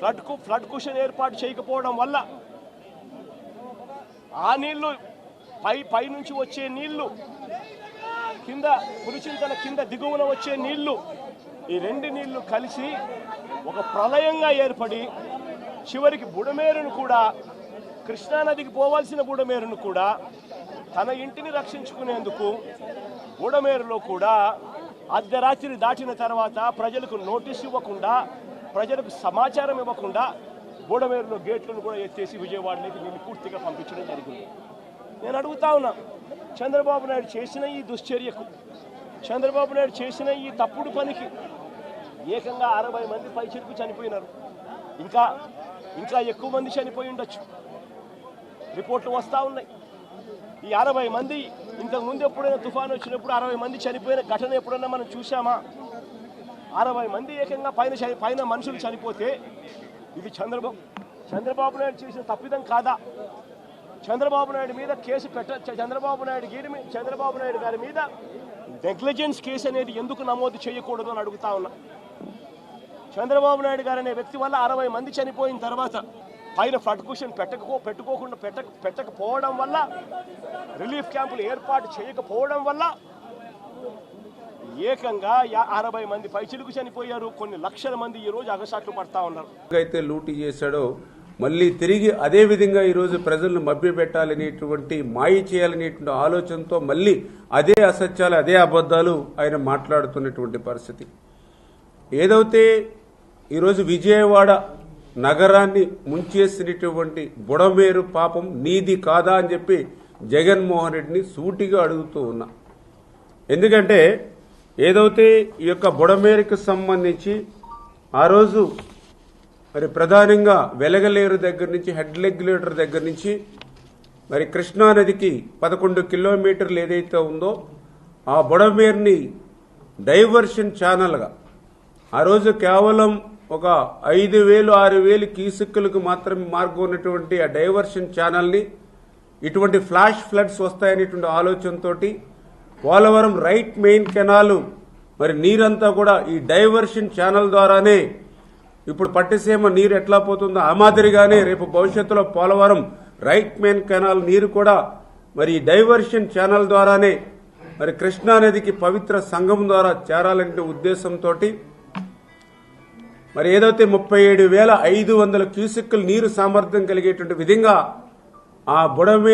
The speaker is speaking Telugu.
ఫ్లడ్కు ఫ్లడ్ కుషన్ ఏర్పాటు చేయకపోవడం వల్ల ఆ నీళ్ళు పై పై నుంచి వచ్చే నీళ్ళు కింద పులిచింతల కింద దిగువన వచ్చే నీళ్ళు ఈ రెండు నీళ్ళు కలిసి ఒక ప్రళయంగా ఏర్పడి చివరికి బుడమేరును కూడా కృష్ణానదికి పోవాల్సిన బుడమేరును కూడా తన ఇంటిని రక్షించుకునేందుకు బుడమేరులో కూడా అర్ధరాత్రి దాటిన తర్వాత ప్రజలకు నోటీస్ ఇవ్వకుండా ప్రజలకు సమాచారం ఇవ్వకుండా బోడమేరులో గేట్లను కూడా ఎత్తేసి విజయవాడలోకి వీళ్ళు పూర్తిగా పంపించడం జరిగింది. నేను అడుగుతా ఉన్నా చంద్రబాబు నాయుడు చేసిన ఈ దుశ్చర్యకు చంద్రబాబు నాయుడు చేసిన ఈ తప్పుడు పనికి ఏకంగా అరవై మంది పైచిలకు చనిపోయినారు. ఇంకా ఇంకా ఎక్కువ మంది చనిపోయి ఉండొచ్చు. రిపోర్ట్లు వస్తూ ఉన్నాయి. ఈ అరవై మంది ఇంతకుముందు ఎప్పుడైనా తుఫాను వచ్చినప్పుడు అరవై మంది చనిపోయిన ఘటన ఎప్పుడైనా మనం చూసామా అరవై మంది ఏకంగా పైన చని- పైన మనుషులు చనిపోతే ఇది చంద్రబాబు చంద్రబాబు నాయుడు చేసిన తప్పిదం కాదా? చంద్రబాబు నాయుడు మీద కేసు పెట్ట చంద్రబాబు నాయుడు గీరి చంద్రబాబు నాయుడు గారి మీద నెగ్లిజెన్స్ కేసు అనేది ఎందుకు నమోదు చేయకూడదు అని అడుగుతా ఉన్నా. చంద్రబాబు నాయుడు గారు అనే వ్యక్తి వల్ల అరవై మంది చనిపోయిన తర్వాత పైన ఫ్లడ్ క్వశ్చన్ పెట్టకపో పెట్టుకోకుండా పెట్టక పెట్టకపోవడం వల్ల రిలీఫ్ క్యాంపులు ఏర్పాటు చేయకపోవడం వల్ల ఏకంగా యా- అరవై మంది పైచిలుకు చనిపోయారు. కొన్ని లక్షల మంది ఈ రోజు అగసాట్లు పడతా ఉన్నారు. అయితే లూటీ చేశాడో మళ్ళీ తిరిగి అదే విధంగా ఈరోజు ప్రజలను మభ్యపెట్టాలనేటువంటి మాయ చేయాలనేటువంటి ఆలోచనతో మళ్ళీ అదే అసత్యాలు అదే అబద్ధాలు ఆయన మాట్లాడుతున్నటువంటి పరిస్థితి. ఏదైతే ఈరోజు విజయవాడ నగరాన్ని ముంచేసినటువంటి బుడమేరు పాపం నీది కాదా అని చెప్పి జగన్మోహన్ రెడ్డిని సూటిగా అడుగుతూ ఉన్నా. ఎందుకంటే ఏదైతే ఈ యొక్క బుడమేరుకు సంబంధించి ఆ రోజు మరి ప్రధానంగా వెలగలేరు దగ్గర నుంచి హెడ్ రెగ్యులేటర్ దగ్గర నుంచి మరి కృష్ణానదికి పదకొండు కిలోమీటర్లు ఏదైతే ఉందో ఆ బుడమేరుని డైవర్షన్ ఛానల్గా ఆ రోజు కేవలం ఒక ఐదు వేలు ఆరు వేలు కీసుక్కులకు మాత్రమే మార్గం ఉన్నటువంటి ఆ డైవర్షన్ ఛానల్ని ఇటువంటి ఫ్లాష్ ఫ్లడ్స్ వస్తాయనేటువంటి ఆలోచనతోటి పోలవరం రైట్ మెయిన్ కెనాలు. మరి నీరంతా కూడా ఈ డైవర్షన్ ఛానల్ ద్వారానే ఇప్పుడు పట్టిసీమ నీరు ఎట్లా పోతుందో ఆ మాదిరిగానే రేపు భవిష్యత్తులో పోలవరం రైట్ మెయిన్ కెనాల్ నీరు కూడా మరి ఈ డైవర్షన్ ఛానల్ ద్వారానే మరి కృష్ణానదికి పవిత్ర సంఘం ద్వారా చేరాలనే ఉద్దేశంతో మరి ఏదైతే ముప్పై ఏడు వేల ఐదు వందల క్యూసెక్కులు నీరు సామర్థ్యం కలిగేటువంటి విధంగా ఆ బుడమే